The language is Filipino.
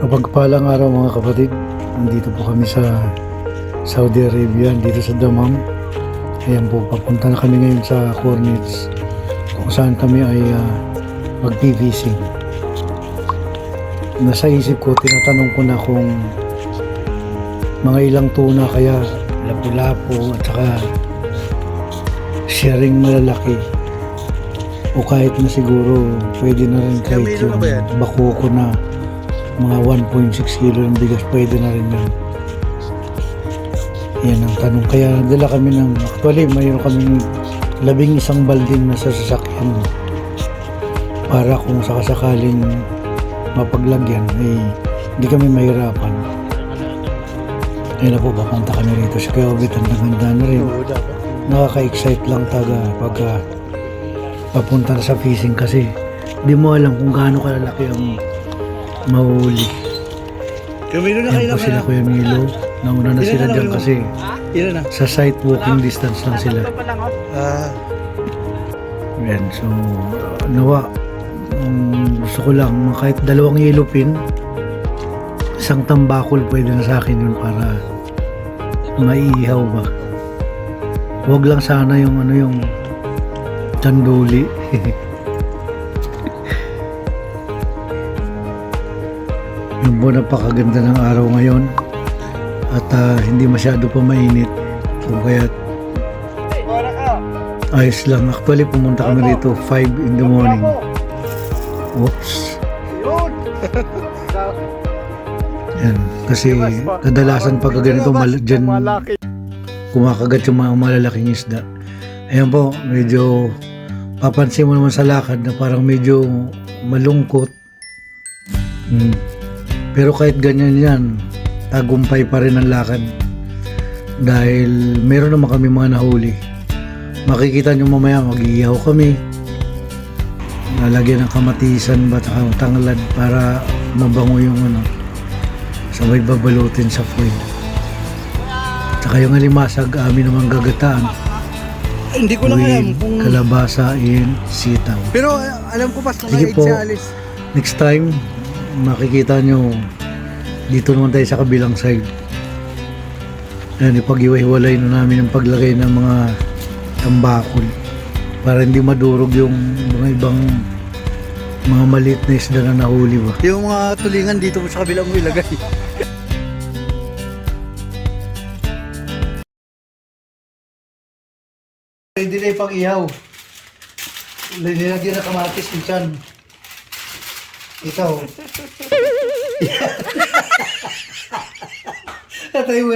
Mapagpalang araw mga kapatid. Nandito po kami sa Saudi Arabia, dito sa Damam. Ayan po, papunta na kami ngayon sa Cornets kung saan kami ay uh, mag-fishing. Nasa isip ko, tinatanong ko na kung mga ilang tuna kaya lapu-lapu at saka sharing malalaki o kahit na siguro pwede na rin kahit yung bakuko na mga 1.6 kilo ng bigas pwede na rin yun. Yan ang tanong. Kaya dala kami ng actually mayroon kami labing isang balding na sa sasakyan. Para kung sakasakaling mapaglagyan ay hindi kami mahirapan. Ayun na po papunta kami rito sa Kuya ang ganda na rin. Nakaka-excite lang taga pagka papunta na sa fishing kasi di mo alam kung gaano kalalaki ang mahuli. Kamilo na kayo po sila Kuya Milo. Nauna na sila na dyan kasi Ilan na? sa site walking distance lang sila. Ah, Yan, so nawa um, gusto ko lang kahit dalawang yellow pin isang tambakol pwede na sa akin yun para maiihaw ba huwag lang sana yung ano yung tanduli yung po napakaganda ng araw ngayon. At ah, hindi masyado pa mainit. Kung kaya ayos lang. Actually pumunta kami dito 5 in the morning. Oops. Yan. Kasi kadalasan pag ganito mal dyan kumakagat yung mga malalaking isda. Ayan po medyo papansin mo naman sa lakad na parang medyo malungkot. Hmm. Pero kahit ganyan yan tagumpay pa rin ang lakad. Dahil meron naman kami mga nahuli. Makikita nyo mamaya mag-iihaw kami. Lalagyan ng kamatisan ba tanglad para mabango yung ano. Sabay babalutin sa foil. Tsaka yung alimasag amin naman gagataan. Hindi ko lang alam kung... kalabasa and sitaw. Pero ah, alam ko pas Sige nakaig po. next time makikita nyo dito naman tayo sa kabilang side yan ipag-iwa-hiwalay na namin ang paglagay ng mga tambakol para hindi madurog yung mga ibang mga maliit na isda na nahuli ba Yung mga tulingan dito sa kabilang mo ilagay. Pwede na ipang ihaw. Nilagyan na kamatis minsan. Ikaw. Tatay mo.